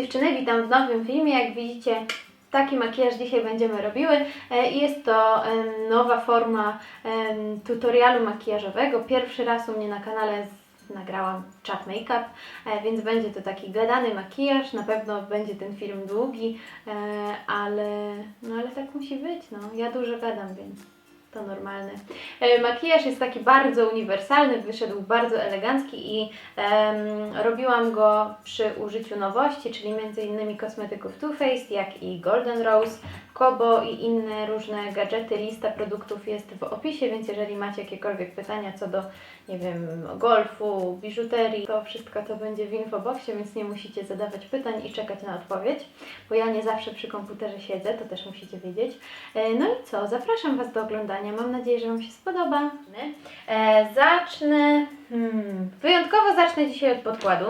dziewczyny, witam w nowym filmie. Jak widzicie, taki makijaż dzisiaj będziemy robiły. E, Jest to nowa forma tutorialu makijażowego. Pierwszy raz u mnie na kanale nagrałam chat make-up, e, więc będzie to taki gadany makijaż. Na pewno będzie ten film długi, e, ale, no, ale tak musi być. No. Ja dużo gadam, więc to normalne. Makijaż jest taki bardzo uniwersalny, wyszedł bardzo elegancki i robiłam go przy użyciu nowości, czyli m.in. kosmetyków Too Faced, jak i Golden Rose, Kobo i inne różne gadżety. Lista produktów jest w opisie, więc jeżeli macie jakiekolwiek pytania co do, nie wiem, golfu, biżuterii, to wszystko to będzie w infoboxie, więc nie musicie zadawać pytań i czekać na odpowiedź, bo ja nie zawsze przy komputerze siedzę, to też musicie wiedzieć. E, No i co? Zapraszam Was do oglądania. Mam nadzieję, że Wam się spodoba. E, zacznę. Hmm, wyjątkowo zacznę dzisiaj od podkładu.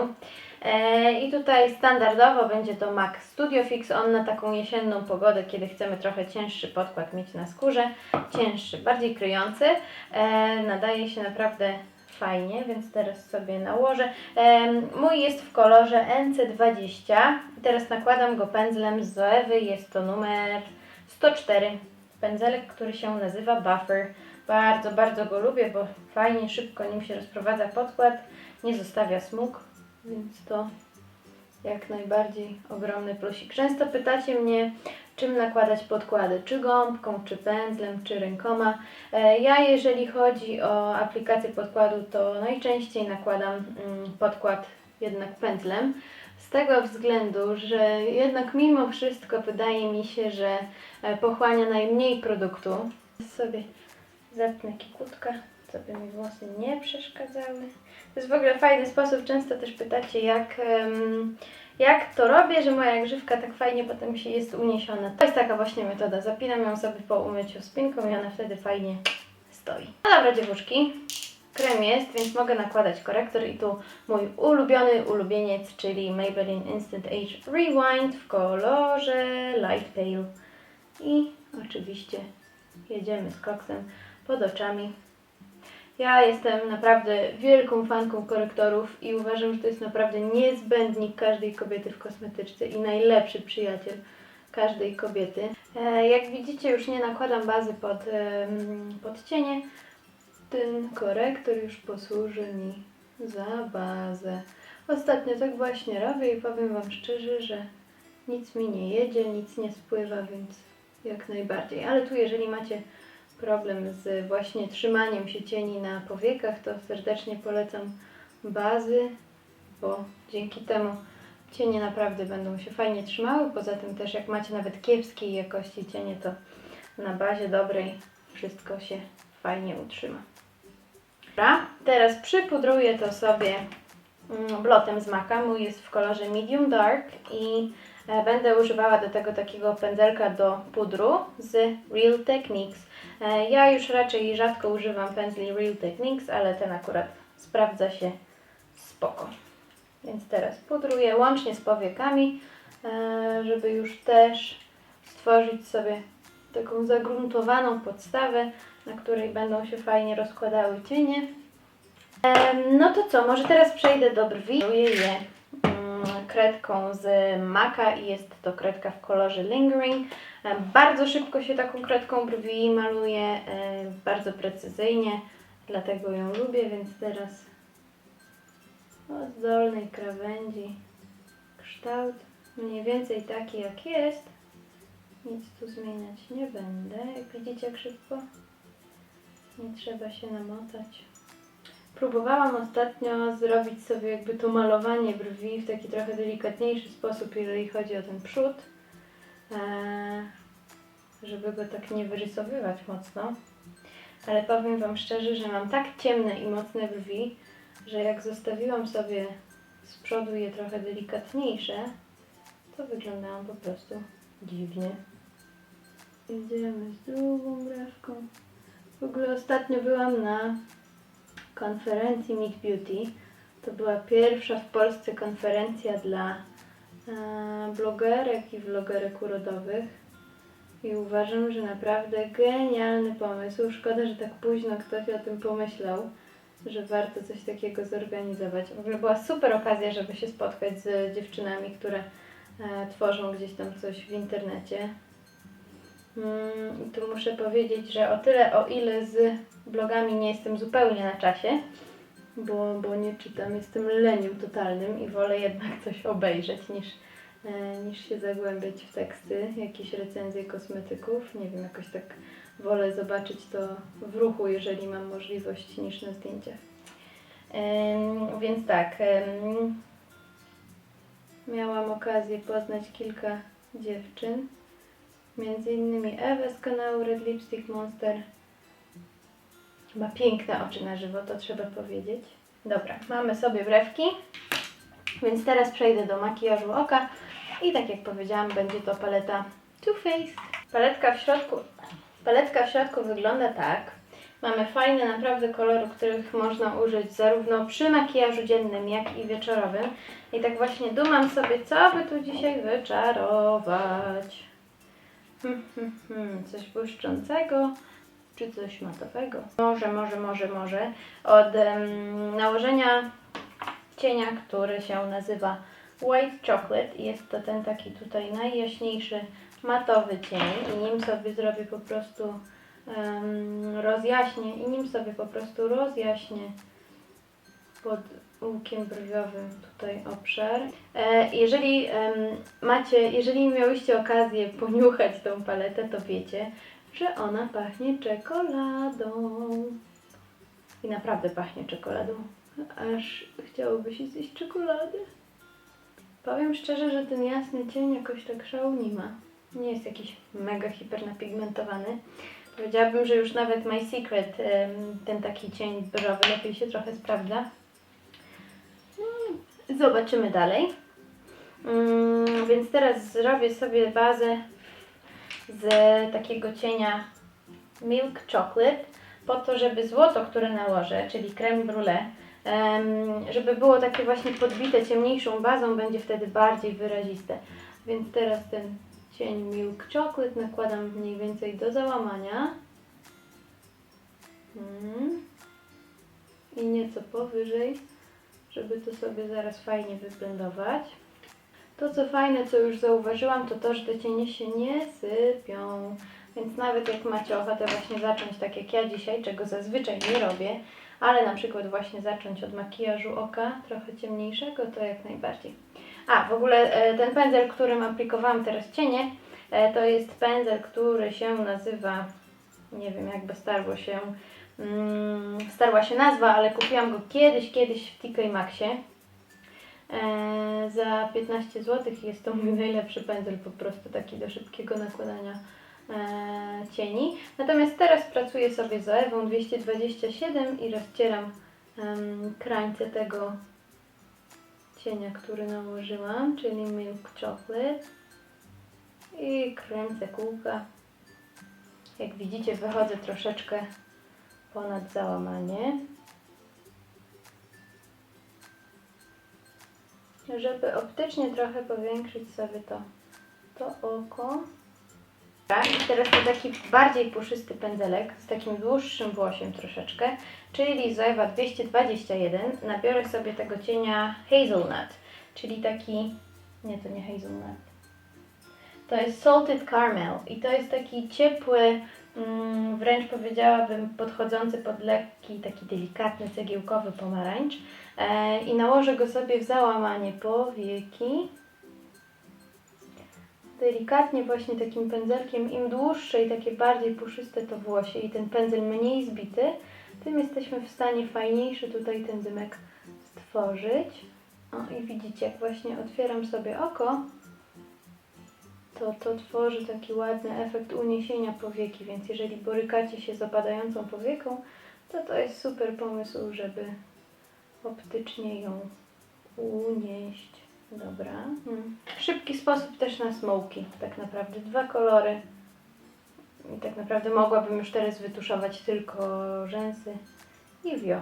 E, I tutaj standardowo będzie to MAC Studio Fix. On na taką jesienną pogodę, kiedy chcemy trochę cięższy podkład mieć na skórze. Cięższy, bardziej kryjący. E, nadaje się naprawdę fajnie, więc teraz sobie nałożę. E, mój jest w kolorze NC20. I teraz nakładam go pędzlem z Zoewy. Jest to numer 104 pędzelek, który się nazywa Buffer. Bardzo, bardzo go lubię, bo fajnie, szybko nim się rozprowadza podkład, nie zostawia smug, więc to jak najbardziej ogromny plusik. Często pytacie mnie, czym nakładać podkłady, czy gąbką, czy pędzlem, czy rękoma. E, Ja jeżeli chodzi o aplikację podkładu, to najczęściej nakładam mm, podkład jednak pędzlem. Tego względu, że jednak mimo wszystko wydaje mi się, że e, pochłania najmniej produktu. Sobie zepnę kikutka, żeby mi włosy nie przeszkadzały. To jest w ogóle fajny sposób. Często też pytacie, jak, jak to robię, że moja grzywka tak fajnie potem się jest uniesiona. To jest taka właśnie metoda. Zapinam ją sobie po umyciu spinką i ona wtedy fajnie stoi. No dobra, dziewuszki. Krem jest, więc mogę nakładać korektor i tu mój ulubiony ulubieniec, czyli Maybelline Instant Age Rewind w kolorze Light Pale. I oczywiście jedziemy z koksem pod oczami. Ja jestem naprawdę wielką fanką korektorów i uważam, że to jest naprawdę niezbędnik każdej kobiety w kosmetyczce i najlepszy przyjaciel każdej kobiety. E, jak widzicie, już nie nakładam bazy pod, pod cienie. Ten korektor już posłuży mi za bazę. Ostatnio tak właśnie robię i powiem Wam szczerze, że nic mi nie jedzie, nic nie spływa, więc jak najbardziej. Ale tu jeżeli macie problem z właśnie trzymaniem się cieni na powiekach, to serdecznie polecam bazy, bo dzięki temu cienie naprawdę będą się fajnie trzymały. Poza tym też jak macie nawet kiepskiej jakości cienie, to na bazie dobrej wszystko się fajnie utrzyma. Dobra, teraz przypudruję to sobie mm, blotem z Maca. Mój jest w kolorze medium dark i e, będę używała do tego takiego pędzelka do pudru z Real Techniques. E, Ja już raczej rzadko używam pędzli Real Techniques, ale ten akurat sprawdza się spoko. Więc teraz pudruję łącznie z powiekami, e, żeby już też stworzyć sobie taką zagruntowaną podstawę, na której będą się fajnie rozkładały cienie. No to co, może teraz przejdę do brwi. Maluję je mm, kredką z Maka i jest to kredka w kolorze Lingering. Bardzo szybko się taką kredką brwi maluje, bardzo precyzyjnie, dlatego ją lubię, więc teraz od dolnej krawędzi kształt mniej więcej taki jak jest. Nic tu zmieniać nie będę. Jak widzicie jak szybko, nie trzeba się namotać. Próbowałam ostatnio zrobić sobie jakby to malowanie brwi w taki trochę delikatniejszy sposób, jeżeli chodzi o ten przód, eee, żeby go tak nie wyrysowywać mocno. Ale powiem Wam szczerze, że mam tak ciemne i mocne brwi, że jak zostawiłam sobie z przodu je trochę delikatniejsze, to wyglądają po prostu dziwnie. Jedziemy z drugą brawką. W ogóle ostatnio byłam na konferencji Meet Beauty. To była pierwsza w Polsce konferencja dla e, blogerek i vlogerek urodowych. I uważam, że naprawdę genialny pomysł. Szkoda, że tak późno ktoś o tym pomyślał, że warto coś takiego zorganizować. W ogóle była super okazja, żeby się spotkać z dziewczynami, które e, tworzą gdzieś tam coś w internecie. Mm, I tu muszę powiedzieć, że o tyle, o ile z blogami nie jestem zupełnie na czasie, bo, bo nie czytam, jestem leniem totalnym i wolę jednak coś obejrzeć niż, e, niż się zagłębiać w teksty, jakieś recenzje kosmetyków. Nie wiem, jakoś tak wolę zobaczyć to w ruchu, jeżeli mam możliwość, niż na zdjęciach. Więc tak, miałam okazję poznać kilka dziewczyn, między innymi Ewę z kanału Red Lipstick Monster. Ma piękne oczy na żywo, to trzeba powiedzieć. Dobra, mamy sobie brewki, więc teraz przejdę do makijażu oka i tak jak powiedziałam, będzie to paleta Too Faced. Paletka w środku, paletka w środku wygląda tak. Mamy fajne naprawdę kolory, których można użyć zarówno przy makijażu dziennym, jak i wieczorowym. I tak właśnie dumam sobie, co by tu dzisiaj wyczarować. Hmm, coś błyszczącego, czy coś matowego? Może, może, może, może. Od em, nałożenia cienia, który się nazywa White Chocolate. Jest to ten taki tutaj najjaśniejszy matowy cień i nim sobie zrobię po prostu em, rozjaśnię i nim sobie po prostu rozjaśnię pod łukiem brwiowym tutaj obszar. E, jeżeli macie, jeżeli miałyście okazję poniuchać tą paletę, to wiecie, że ona pachnie czekoladą. I naprawdę pachnie czekoladą. Aż chciałoby się zjeść czekoladę. Powiem szczerze, że ten jasny cień jakoś tak szału nie ma. Nie jest jakiś mega hiper napigmentowany. Powiedziałabym, że już nawet My Secret, ten taki cień beżowy, lepiej się trochę sprawdza. Zobaczymy dalej. Mm, więc teraz zrobię sobie bazę z takiego cienia Milk Chocolate po to, żeby złoto, które nałożę, czyli creme brulee, żeby było takie właśnie podbite ciemniejszą bazą, będzie wtedy bardziej wyraziste. Więc teraz ten cień Milk Chocolate nakładam mniej więcej do załamania. Mm. I nieco powyżej, żeby to sobie zaraz fajnie wyblendować. To co fajne, co już zauważyłam, to to, że te cienie się nie sypią. Więc nawet jak macie ochotę właśnie zacząć tak jak ja dzisiaj, czego zazwyczaj nie robię, ale na przykład właśnie zacząć od makijażu oka, trochę ciemniejszego, to jak najbardziej. A, w ogóle e, ten pędzel, którym aplikowałam teraz cienie, e, to jest pędzel, który się nazywa, nie wiem jakby starło się, mm, starła się nazwa, ale kupiłam go kiedyś, kiedyś w TK Maxie. E, za 15 zł jest to mój najlepszy pędzel, po prostu taki do szybkiego nakładania e, cieni. Natomiast teraz pracuję sobie z Ewą 227 i rozcieram em, krańce tego cienia, który nałożyłam, czyli Milk Chocolate i kręcę kółka. Jak widzicie wychodzę troszeczkę ponad załamanie. żeby optycznie trochę powiększyć sobie to, to oko. Tak, i teraz to taki bardziej puszysty pędzelek z takim dłuższym włosiem troszeczkę, czyli z Ewa 221. Nabiorę sobie tego cienia Hazelnut, czyli taki, nie to nie Hazelnut, to jest Salted Caramel i to jest taki ciepły, wręcz powiedziałabym podchodzący pod lekki, taki delikatny, cegiełkowy pomarańcz. E, I nałożę go sobie w załamanie powieki. Delikatnie właśnie takim pędzelkiem, im dłuższe i takie bardziej puszyste to włosie i ten pędzel mniej zbity, tym jesteśmy w stanie fajniejszy tutaj ten dymek stworzyć. O i widzicie, jak właśnie otwieram sobie oko, to to tworzy taki ładny efekt uniesienia powieki, więc jeżeli borykacie się z opadającą powieką, to to jest super pomysł, żeby optycznie ją unieść. Dobra. Hmm. Szybki sposób też na smoki, tak naprawdę. Dwa kolory. I tak naprawdę mogłabym już teraz wytuszować tylko rzęsy i wio.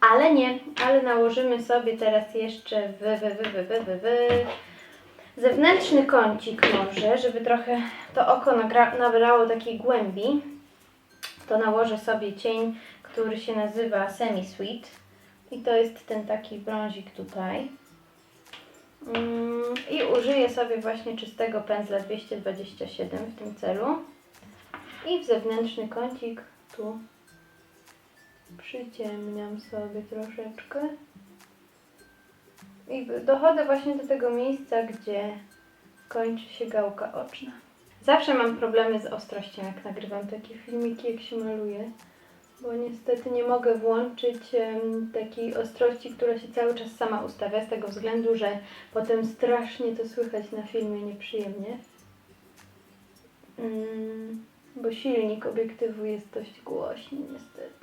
Ale nie, ale nałożymy sobie teraz jeszcze wy, wy, wy, wy, wy, wy, wy. Zewnętrzny kącik może, żeby trochę to oko nabrało takiej głębi. To nałożę sobie cień, który się nazywa Semi Sweet. I to jest ten taki brązik tutaj. Mm, I użyję sobie właśnie czystego pędzla 227 w tym celu. I w zewnętrzny kącik tu przyciemniam sobie troszeczkę. I dochodzę właśnie do tego miejsca, gdzie kończy się gałka oczna. Zawsze mam problemy z ostrością, jak nagrywam takie filmiki, jak się maluję, bo niestety nie mogę włączyć em, takiej ostrości, która się cały czas sama ustawia, z tego względu, że potem strasznie to słychać na filmie nieprzyjemnie. Mm, bo silnik obiektywu jest dość głośny niestety.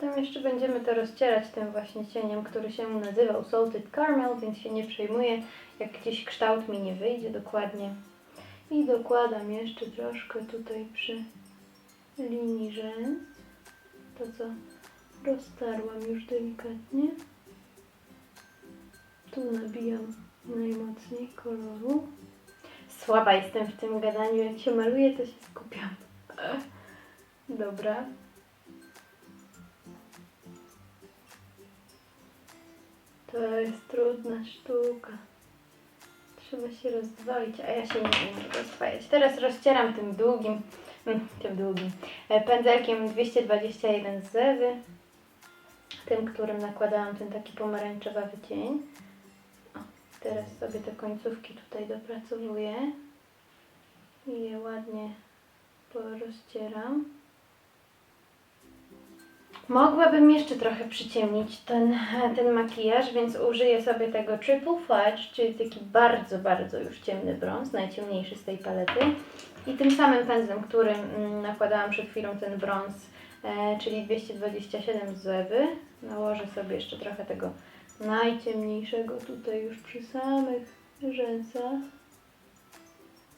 Potem jeszcze będziemy to rozcierać tym właśnie cieniem, który się nazywał Salted Caramel, więc się nie przejmuję, jak gdzieś kształt mi nie wyjdzie dokładnie. I dokładam jeszcze troszkę tutaj przy linii rzęs, to co roztarłam już delikatnie. Tu nabijam najmocniej koloru. Słaba jestem w tym gadaniu, jak się maluję, to się skupiam. Dobra. To jest trudna sztuka. Trzeba się rozdwoić, a ja się nie umiem rozdwajać. Teraz rozcieram tym długim, mm, tym długim, e, pędzelkiem 221 z zewy. Tym, którym nakładałam ten taki pomarańczowy cień. O, teraz sobie te końcówki tutaj dopracowuję. I je ładnie porozcieram. Mogłabym jeszcze trochę przyciemnić ten, ten makijaż, więc użyję sobie tego Triple Fudge, czyli taki bardzo, bardzo już ciemny brąz, najciemniejszy z tej palety. I tym samym pędzlem, którym mm, nakładałam przed chwilą ten brąz, e, czyli 227 z Ewy, nałożę sobie jeszcze trochę tego najciemniejszego tutaj już przy samych rzęsach.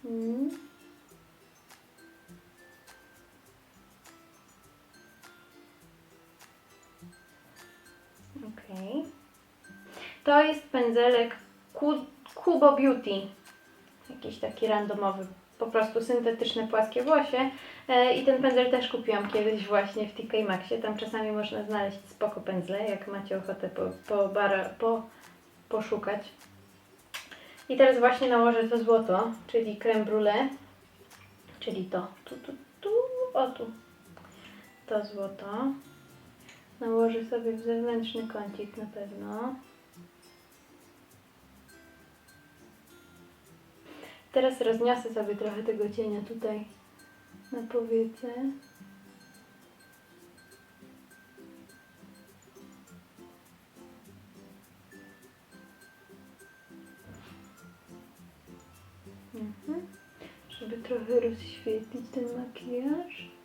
Mm. To jest pędzelek Ku- Kubo Beauty. Jakiś taki randomowy, po prostu syntetyczne płaskie włosie. E, I ten pędzel też kupiłam kiedyś właśnie w TK Maxie. Tam czasami można znaleźć spoko pędzle, jak macie ochotę po, po, bara, po, poszukać. I teraz właśnie nałożę to złoto, czyli creme brulee, czyli to, tu, tu, tu, o tu, to złoto. Nałożę sobie w zewnętrzny kącik na pewno. Teraz rozniosę sobie trochę tego cienia tutaj na powiece. Mhm. Żeby trochę rozświetlić ten makijaż.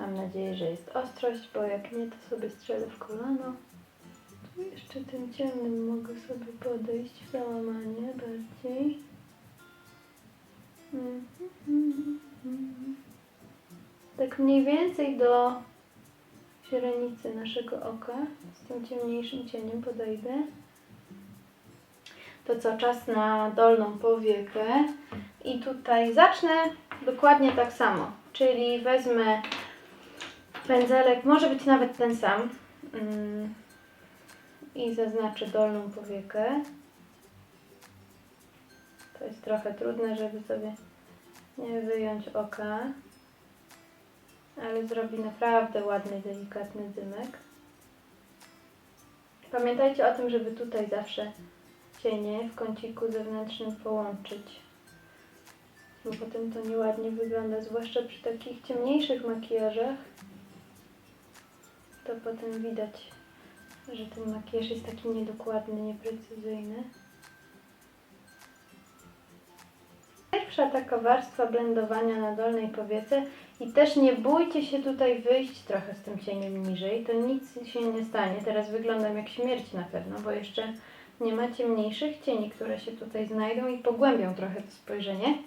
Mam nadzieję, że jest ostrość, bo jak nie, to sobie strzelę w kolano. Tu jeszcze tym ciemnym mogę sobie podejść w załamanie bardziej. Mhm. Tak mniej więcej do źrenicy naszego oka. Z tym ciemniejszym cieniem podejdę. To co, czas na dolną powiekę. I tutaj zacznę dokładnie tak samo. Czyli wezmę pędzelek, może być nawet ten sam. Mm. I zaznaczę dolną powiekę. To jest trochę trudne, żeby sobie nie wyjąć oka. Ale zrobi naprawdę ładny, delikatny dymek. Pamiętajcie o tym, żeby tutaj zawsze cienie w kąciku zewnętrznym połączyć. Bo potem to nieładnie wygląda, zwłaszcza przy takich ciemniejszych makijażach. To potem widać, że ten makijaż jest taki niedokładny, nieprecyzyjny. Pierwsza taka warstwa blendowania na dolnej powiece i też nie bójcie się tutaj wyjść trochę z tym cieniem niżej, to nic się nie stanie. Teraz wyglądam jak śmierć na pewno, bo jeszcze nie ma ciemniejszych cieni, które się tutaj znajdą i pogłębią trochę to spojrzenie.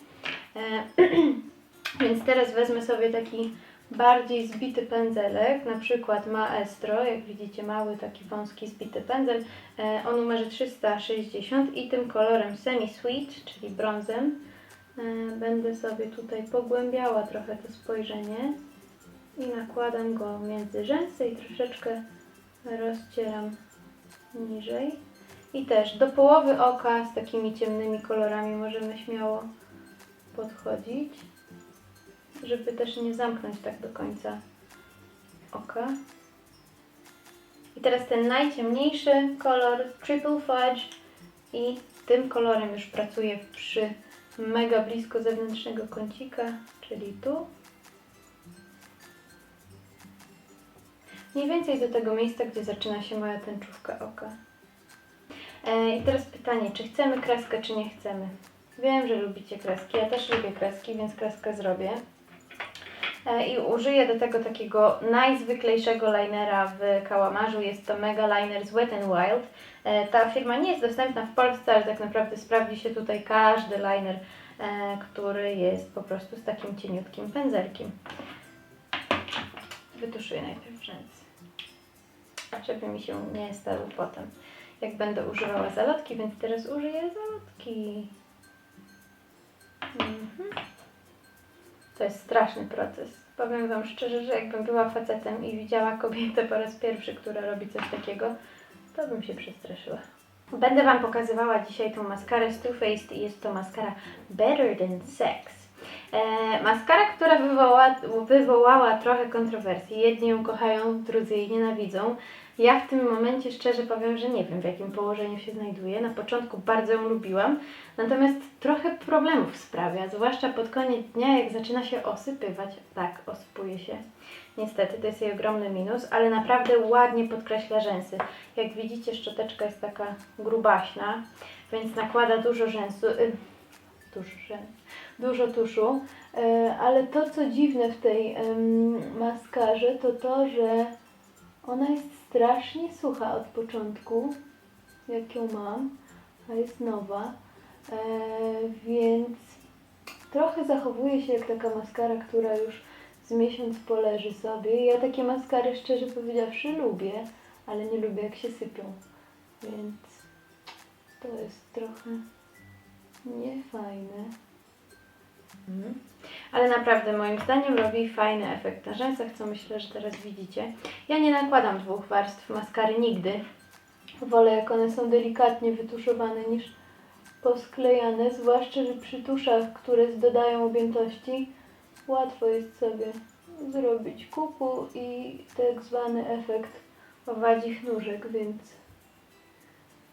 E, Więc teraz wezmę sobie taki bardziej zbity pędzelek, na przykład Maestro, jak widzicie mały taki wąski zbity pędzel o numerze 360 i tym kolorem Semi Sweet, czyli brązem e, będę sobie tutaj pogłębiała trochę to spojrzenie i nakładam go między rzęsy i troszeczkę rozcieram niżej. I też do połowy oka z takimi ciemnymi kolorami możemy śmiało podchodzić, żeby też nie zamknąć tak do końca oka. I teraz ten najciemniejszy kolor Triple Fudge i tym kolorem już pracuję przy mega blisko zewnętrznego kącika, czyli tu. Mniej więcej do tego miejsca, gdzie zaczyna się moja tęczówka oka. E, I teraz pytanie, czy chcemy kreskę, czy nie chcemy? Wiem, że lubicie kreski, ja też lubię kreski, więc kreskę zrobię. E, I użyję do tego takiego najzwyklejszego linera w kałamarzu. Jest to Mega Liner z Wet n Wild. E, Ta firma nie jest dostępna w Polsce, ale tak naprawdę sprawdzi się tutaj każdy liner, e, który jest po prostu z takim cieniutkim pędzelkiem. Wytuszuję najpierw rzęsy, żeby mi się nie stały potem, jak będę używała zalotki, więc teraz użyję zalotki. Mhm. To jest straszny proces. Powiem Wam szczerze, że jakbym była facetem i widziała kobietę po raz pierwszy, która robi coś takiego, to bym się przestraszyła. Będę Wam pokazywała dzisiaj tą maskarę z Too Faced i jest to maskara Better Than Sex. E, maskara, która wywoła, wywołała trochę kontrowersji. Jedni ją kochają, drudzy jej nienawidzą. Ja w tym momencie szczerze powiem, że nie wiem w jakim położeniu się znajduje. Na początku bardzo ją lubiłam, natomiast trochę problemów sprawia, zwłaszcza pod koniec dnia, jak zaczyna się osypywać. Tak, osypuje się. Niestety, to jest jej ogromny minus, ale naprawdę ładnie podkreśla rzęsy. Jak widzicie, szczoteczka jest taka grubaśna, więc nakłada dużo rzęsu. Y, dużo dużo tuszu. Y, ale to, co dziwne w tej maskarze, to to, że ona jest strasznie sucha od początku, jak ją mam, a jest nowa, e, więc trochę zachowuje się jak taka maskara, która już z miesiąc poleży sobie. Ja takie maskary szczerze powiedziawszy lubię, ale nie lubię jak się sypią, więc to jest trochę niefajne. Mhm. Ale naprawdę moim zdaniem robi fajny efekt na rzęsach, co myślę, że teraz widzicie. Ja nie nakładam dwóch warstw maskary nigdy. Wolę jak one są delikatnie wytuszowane niż posklejane, zwłaszcza, że przy tuszach, które dodają objętości, łatwo jest sobie zrobić kupu i tak zwany efekt owadzich nóżek, więc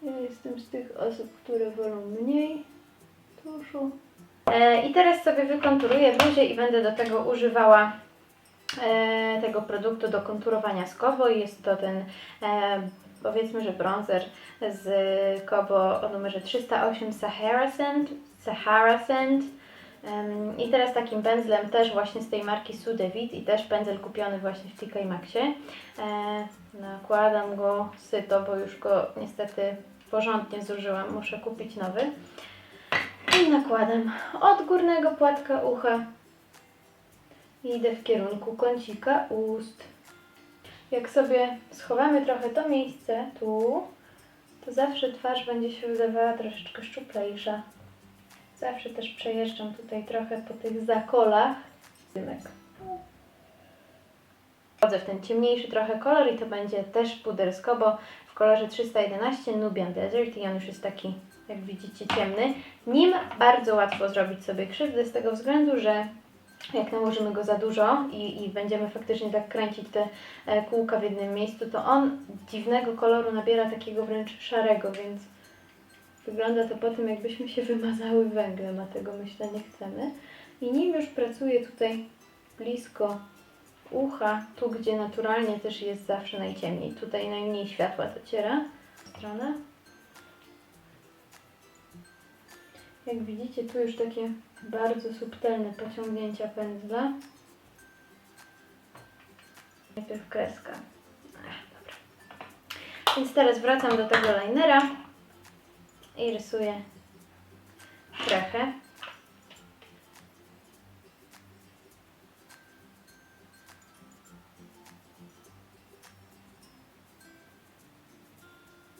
ja jestem z tych osób, które wolą mniej tuszu. E, I teraz sobie wykonturuję buzię i będę do tego używała e, tego produktu do konturowania z Kobo. Jest to ten e, powiedzmy, że bronzer z Kobo o numerze 308 Sahara Sand. Sahara Sand. I teraz takim pędzlem też właśnie z tej marki Sudevit i też pędzel kupiony właśnie w TK Maxie. Nakładam go syto, bo już go niestety porządnie zużyłam. Muszę kupić nowy. I nakładam od górnego płatka ucha i idę w kierunku kącika ust. Jak sobie schowamy trochę to miejsce tu, to zawsze twarz będzie się wydawała troszeczkę szczuplejsza. Zawsze też przejeżdżam tutaj trochę po tych zakolach. Wchodzę w ten ciemniejszy trochę kolor i to będzie też puder z Kobo w kolorze 311 Nubian Desert i on już jest taki, jak widzicie, ciemny. Nim bardzo łatwo zrobić sobie krzywdę z tego względu, że jak nałożymy go za dużo i, i będziemy faktycznie tak kręcić te e, kółka w jednym miejscu, to on dziwnego koloru nabiera takiego wręcz szarego, więc wygląda to po tym, jakbyśmy się wymazały węglem, a tego myślę nie chcemy. I nim już pracuję tutaj blisko ucha, tu gdzie naturalnie też jest zawsze najciemniej, tutaj najmniej światła dociera stronę. Jak widzicie, tu już takie bardzo subtelne pociągnięcia pędzla. Najpierw kreska. Ech. Więc teraz wracam do tego linera i rysuję strzechę.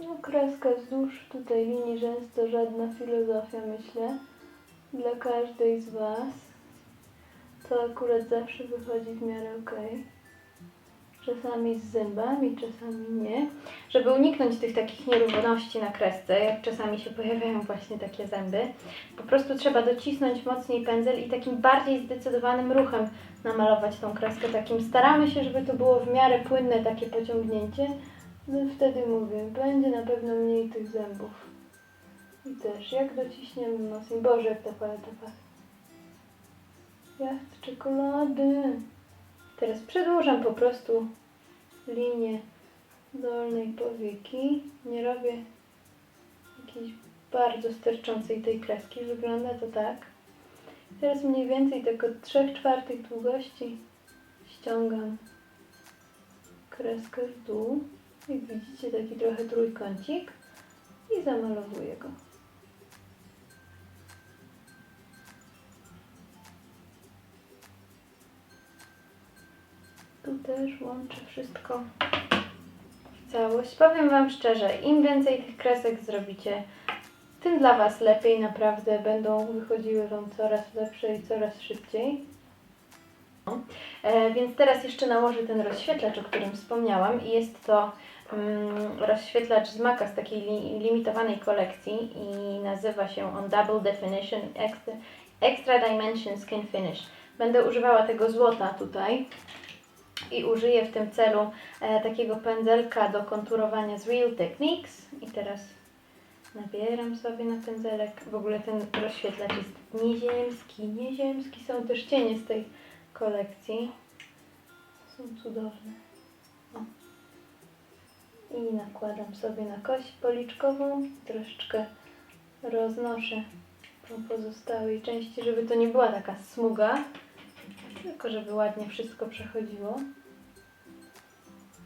No, kreska wzdłuż tutaj linii rzęs to żadna filozofia, myślę. Dla każdej z Was. To akurat zawsze wychodzi w miarę ok. czasami z zębami, czasami nie, żeby uniknąć tych takich nierówności na kresce, jak czasami się pojawiają właśnie takie zęby. Po prostu trzeba docisnąć mocniej pędzel i takim bardziej zdecydowanym ruchem namalować tą kreskę. Takim staramy się, żeby to było w miarę płynne takie pociągnięcie. No wtedy mówię, będzie na pewno mniej tych zębów. I też, jak dociśniemy mocniej, Boże, jak ta paleta pachnie. Ja chcę czekolady. Teraz przedłużam po prostu linię dolnej powieki. Nie robię jakiejś bardzo sterczącej tej kreski. Wygląda to tak. Teraz mniej więcej tak od 3 czwartych długości ściągam kreskę w dół. Jak widzicie, taki trochę trójkącik i zamalowuję go. Tu też łączę wszystko w całość. Powiem Wam szczerze, im więcej tych kresek zrobicie, tym dla Was lepiej naprawdę będą wychodziły Wam coraz lepsze i coraz szybciej. E, więc teraz jeszcze nałożę ten rozświetlacz, o którym wspomniałam i jest to rozświetlacz z z takiej li, limitowanej kolekcji i nazywa się on Double Definition Extra, Extra Dimension Skin Finish. Będę używała tego złota tutaj i użyję w tym celu e, takiego pędzelka do konturowania z Real Techniques i teraz nabieram sobie na pędzelek. W ogóle ten rozświetlacz jest nieziemski, nieziemski. Są też cienie z tej kolekcji. Są cudowne. I nakładam sobie na kość policzkową. Troszeczkę roznoszę po pozostałej części, żeby to nie była taka smuga, tylko żeby ładnie wszystko przechodziło.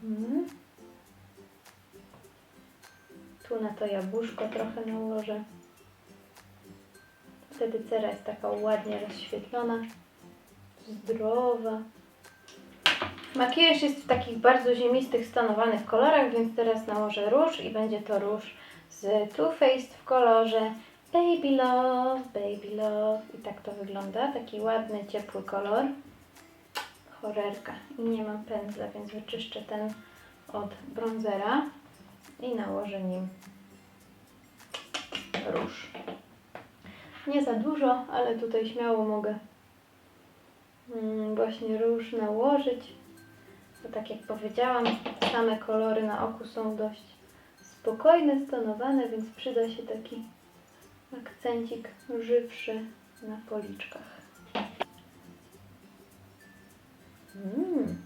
Mm. Tu na to jabłuszko trochę nałożę. Wtedy cera jest taka ładnie rozświetlona, zdrowa. Makijaż jest w takich bardzo ziemistych, stonowanych kolorach, więc teraz nałożę róż i będzie to róż z Too Faced w kolorze Baby Love, Baby Love. I tak to wygląda, taki ładny, ciepły kolor. Chorerka. I nie mam pędzla, więc wyczyszczę ten od bronzera i nałożę nim róż. Nie za dużo, ale tutaj śmiało mogę mm, właśnie róż nałożyć. Bo tak jak powiedziałam, same kolory na oku są dość spokojne, stonowane, więc przyda się taki akcencik żywszy na policzkach. Mm.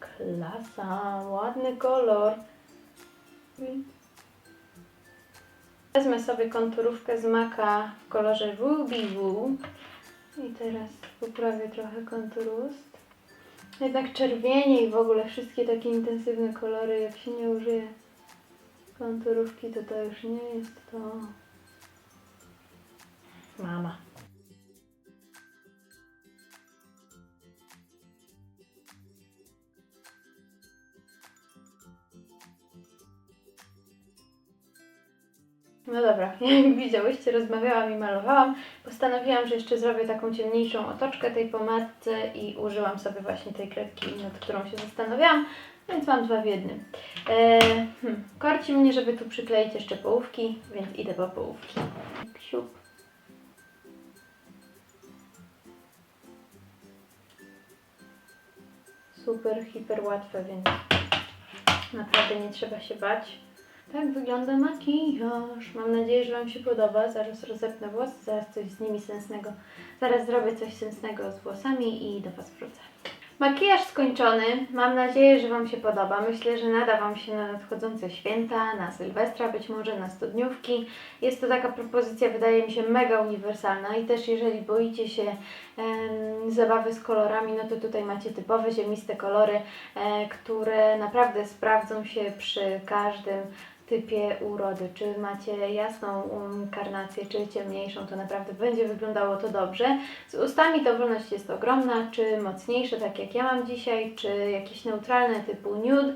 Klasa, ładny kolor. Wezmę sobie konturówkę z maka w kolorze Ruby i teraz poprawię trochę kontur ust. Jednak czerwienie i w ogóle wszystkie takie intensywne kolory, jak się nie użyje konturówki, to to już nie jest to. Mama. No dobra, jak widziałyście, rozmawiałam i malowałam. Postanowiłam, że jeszcze zrobię taką ciemniejszą otoczkę tej pomadce i użyłam sobie właśnie tej kredki, nad którą się zastanawiałam, więc mam dwa w jednym. E, hmm, korci mnie, żeby tu przykleić jeszcze połówki, więc idę po połówki. Siup. Super, hiper łatwe, więc naprawdę nie trzeba się bać. Tak wygląda makijaż. Mam nadzieję, że Wam się podoba. Zaraz rozepnę włosy, zaraz coś z nimi sensnego. Zaraz zrobię coś sensnego z włosami i do Was wrócę. Makijaż skończony. Mam nadzieję, że Wam się podoba. Myślę, że nada Wam się na nadchodzące święta, na Sylwestra, być może na studniówki. Jest to taka propozycja, wydaje mi się, mega uniwersalna i też jeżeli boicie się em, zabawy z kolorami, no to tutaj macie typowe ziemiste kolory, e, które naprawdę sprawdzą się przy każdym typie urody. Czy macie jasną um, karnację, czy ciemniejszą, to naprawdę będzie wyglądało to dobrze. Z ustami dowolność jest ogromna, czy mocniejsze, tak jak ja mam dzisiaj, czy jakieś neutralne typu nude,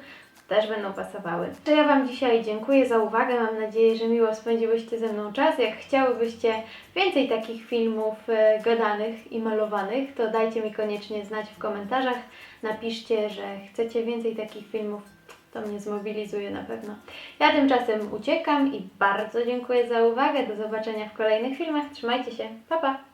też będą pasowały. To ja Wam dzisiaj dziękuję za uwagę. Mam nadzieję, że miło spędziłyście ze mną czas. Jak chciałybyście więcej takich filmów e, gadanych i malowanych, to dajcie mi koniecznie znać w komentarzach. Napiszcie, że chcecie więcej takich filmów. To mnie zmobilizuje na pewno. Ja tymczasem uciekam i bardzo dziękuję za uwagę. Do zobaczenia w kolejnych filmach. Trzymajcie się. Pa, pa!